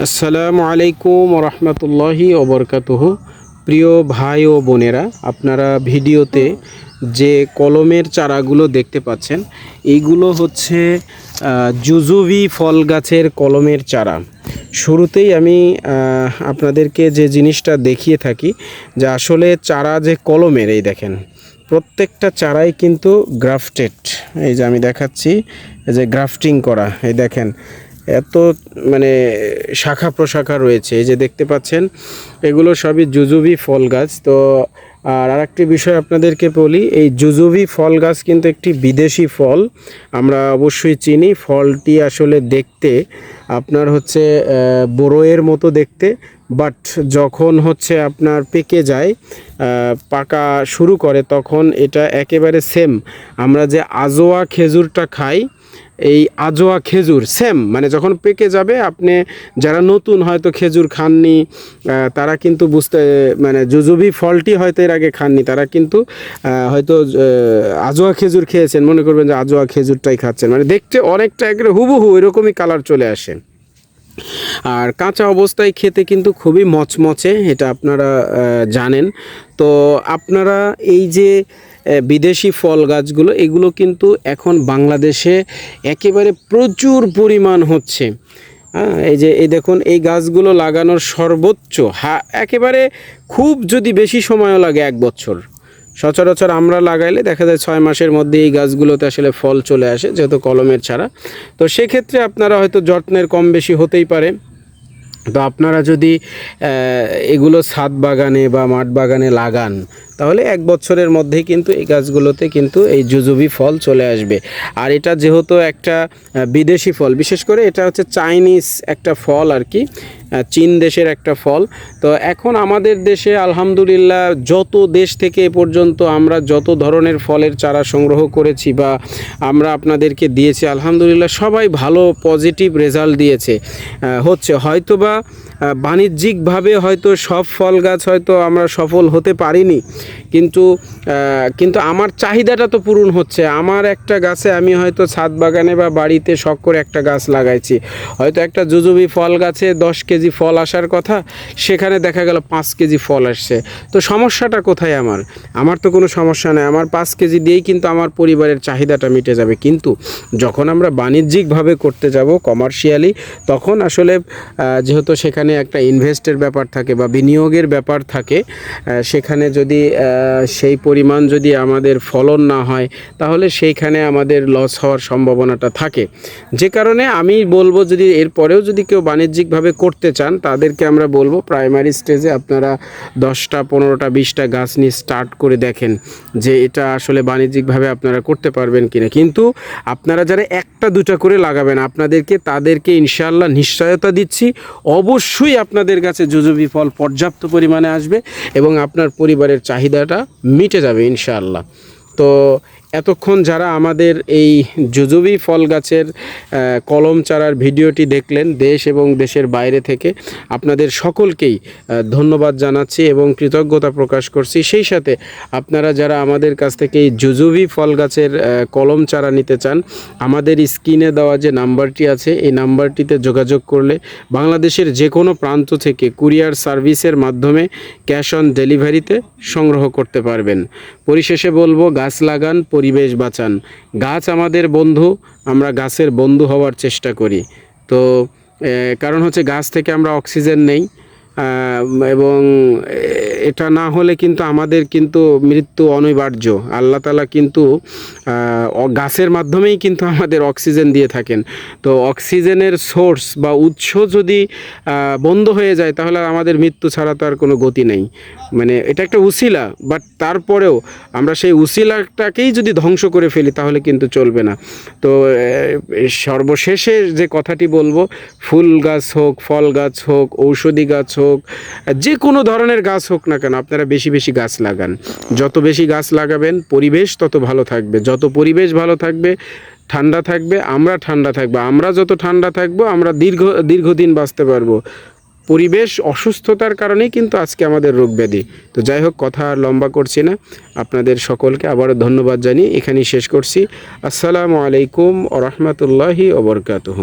আসসালামু আলাইকুম রহমতুল্লাহি ওবরকাতুহু। প্রিয় ভাই ও বোনেরা, আপনারা ভিডিওতে যে কলমের চারাগুলো দেখতে পাচ্ছেন এইগুলো হচ্ছে জুজুবি ফল গাছের কলমের চারা। শুরুতেই আমি আপনাদেরকে যে জিনিসটা দেখিয়ে থাকি, যে আসলে চারা যে কলমের, এই দেখেন, প্রত্যেকটা চারাই কিন্তু গ্রাফটেড। এই যে আমি দেখাচ্ছি, এই যে গ্রাফটিং করা, এই দেখেন এত মানে শাখা প্রশাখা রয়েছে। এই যে দেখতে পাচ্ছেন, এগুলো সবই জুজুবি ফল গাছ। তো, আর আরেকটি বিষয় আপনাদেরকে বলি, এই জুজুবি ফল গাছ কিন্তু একটি বিদেশি ফল। আমরা অবশ্যই চিনি, ফলটি আসলে দেখতে আপনার হচ্ছে বড়োয়ের মতো দেখতে, বাট যখন হচ্ছে আপনার পেকে যায় পাকা শুরু করে, তখন এটা একেবারে সেম আমরা যে আজোয়া খেজুরটা খাই এই আজোয়া খেজুর সেম মানে যখন পেকে যাবে, আপনি যারা নতুন হয়তো খেজুর খাননি তারা কিন্তু বুঝতে মানে জুজুবি ফলটি হয়তো এর আগে খাননি, তারা কিন্তু হয়তো আজোয়া খেজুর খেয়েছেন, মনে করবেন যে আজোয়া খেজুরটাই খাচ্ছেন। মানে দেখতে অনেকটা একেবারে হুবহু এরকমই কালার চলে আসে। আর কাঁচা অবস্থায় খেতে কিন্তু খুবই মচমচে, এটা আপনারা জানেন। তো আপনারা এই যে বিদেশি ফল গাছগুলো, এগুলো কিন্তু এখন বাংলাদেশে একেবারে প্রচুর পরিমাণ হচ্ছে। হ্যাঁ এই যে, এই দেখুন, এই গাছগুলো লাগানোর সর্বোচ্চ হা, একেবারে খুব যদি বেশি সময়ও লাগে এক বছর। সচরাচর আমরা লাগাইলে দেখা যায় ছয় মাসের মধ্যে এই গাছগুলোতে আসলে ফল চলে আসে, যেহেতু কলমের ছাড়া তো সেক্ষেত্রে আপনারা হয়তো যত্নের কম বেশি হতেই পারে। তো আপনারা যদি এগুলো ছাদ বাগানে বা মাঠ বাগানে লাগান তাহলে এক বছরের মধ্যেই কিন্তু এই গাছগুলোতে কিন্তু এই জুজুবি ফল চলে আসবে। আর এটা যেহেতু একটা বিদেশি ফল বিশেষ করে এটা হচ্ছে চাইনিজ একটা ফল আর কি চীন দেশের একটা ফল। তো এখন আমাদের দেশে আলহামদুলিল্লাহ যত দেশ থেকে এ পর্যন্ত আমরা যত ধরনের ফলের চারা সংগ্রহ করেছি বা আমরা আপনাদেরকে দিয়েছি আলহামদুলিল্লাহ সবাই ভালো পজিটিভ রেজাল্ট দিয়েছে। হচ্ছে হয়তোবা আহ, বাণিজ্যিকভাবে হয়তো সব ফল গাছ হয়তো আমরা সফল হতে পারিনি কিন্তু কিন্তু আমার চাহিদাটা তো পূরণ হচ্ছে। আমার একটা গাছে আমি হয়তো ছাদ বাগানে বা বাড়িতে শখ করে একটা গাছ লাগাইছি। হয়তো একটা জুজুবি ফল গাছে দশ কেজি ফল আসার কথা, সেখানে দেখা গেল পাঁচ কেজি ফল আসছে। তো সমস্যাটা কোথায় আমার? আমার তো কোনো সমস্যা নেই। আমার পাঁচ কেজি দিয়েই কিন্তু আমার পরিবারের চাহিদাটা মিটে যাবে। কিন্তু যখন আমরা বাণিজ্যিকভাবে করতে যাব কমার্শিয়ালি তখন আসলে যেহেতু সেখানে একটা ইনভেস্টের ব্যাপার থাকে বা বিনিয়োগের ব্যাপার থাকে সেখানে যদি সেই পরিমাণ যদি আমাদের ফলন না হয়, তাহলে সেইখানে আমাদের লস হওয়ার সম্ভাবনাটা থাকে। যে কারণে আমি বলব যদি এরপরেও যদি কেউ বাণিজ্যিকভাবে করতে চান, তাদেরকে আমরা বলব প্রাইমারি স্টেজে আপনারা দশটা, পনেরোটা, বিশটা গাছ নিয়ে স্টার্ট করে দেখেন যে এটা আসলে বাণিজ্যিকভাবে আপনারা করতে পারবেন কিনা। কিন্তু আপনারা যারা একটা, দুটা করে লাগাবেন, আপনাদেরকে, তাদেরকে ইনশাআল্লাহ নিশ্চয়তা দিচ্ছি। অবশ্যই আপনাদের কাছে জুজুবি ফল পর্যাপ্ত পরিমাণে আসবে এবং আপনার পরিবারের চাহিদাটা মিটে যাবে ইনশাআল্লাহ। তো এতক্ষণ যারা আমাদের এই জুজুবি ফল গাছের কলম চারার ভিডিওটি দেখলেন দেশ এবং দেশের বাইরে থেকে, আপনাদের সকলকেই ধন্যবাদ জানাচ্ছি এবং কৃতজ্ঞতা প্রকাশ করছি। সেই সাথে আপনারা যারা আমাদের কাছ থেকে এই জুজুবি ফল গাছের কলম চারা নিতে চান, আমাদের স্ক্রিনে দেওয়া যে নাম্বারটি আছে, এই নাম্বারটিতে যোগাযোগ করলে বাংলাদেশের যে কোনো প্রান্ত থেকে কুরিয়ার সার্ভিসের মাধ্যমে ক্যাশ অন ডেলিভারিতে সংগ্রহ করতে পারবেন। পরিশেষে বলব, গাছ লাগান পরিবেশ বাঁচান। গাছ আমাদের বন্ধু, আমরা গাছের বন্ধু হওয়ার চেষ্টা করি। তো কারণ হচ্ছে গাছ থেকে আমরা অক্সিজেন নেই। এবং এটা না হলে কিন্তু আমাদের কিন্তু মৃত্যু অনিবার্য। আল্লাহ তালা কিন্তু গাছের মাধ্যমেই কিন্তু আমাদের অক্সিজেন দিয়ে থাকেন। তো অক্সিজেনের সোর্স বা উৎস যদি বন্ধ হয়ে যায়, তাহলে আমাদের মৃত্যু ছাড়া তো আর কোনো গতি নেই। মানে এটা একটা উসিলা, বাট তারপরেও আমরা সেই উসিলাটাকেই যদি ধ্বংস করে ফেলি, তাহলে কিন্তু চলবে না। তো সর্বশেষে যে কথাটি বলব, ফুল গাছ হোক, ফল গাছ হোক, ঔষধি গাছ হোক, যে কোনো ধরনের গাছ হোক না কেন, আপনারা বেশি বেশি গাছ লাগান। যত বেশি গাছ লাগাবেন, পরিবেশ তত ভালো থাকবে। যত পরিবেশ ভালো থাকবে, ঠান্ডা থাকবে, আমরা ঠান্ডা থাকব। আমরা যত ঠান্ডা থাকব, আমরা দীর্ঘ, দীর্ঘদিন বাঁচতে পারব। পরিবেশ অসুস্থতার কারণেই কিন্তু আজকে আমাদের রোগ ব্যাধি। তো যাই হোক, কথা আর লম্বা করছি না। আপনাদের সকলকে আবারও ধন্যবাদ জানিয়ে এখানেই শেষ করছি। আসসালামু আলাইকুম ও রহমতুল্লাহি ওবরকাতুহ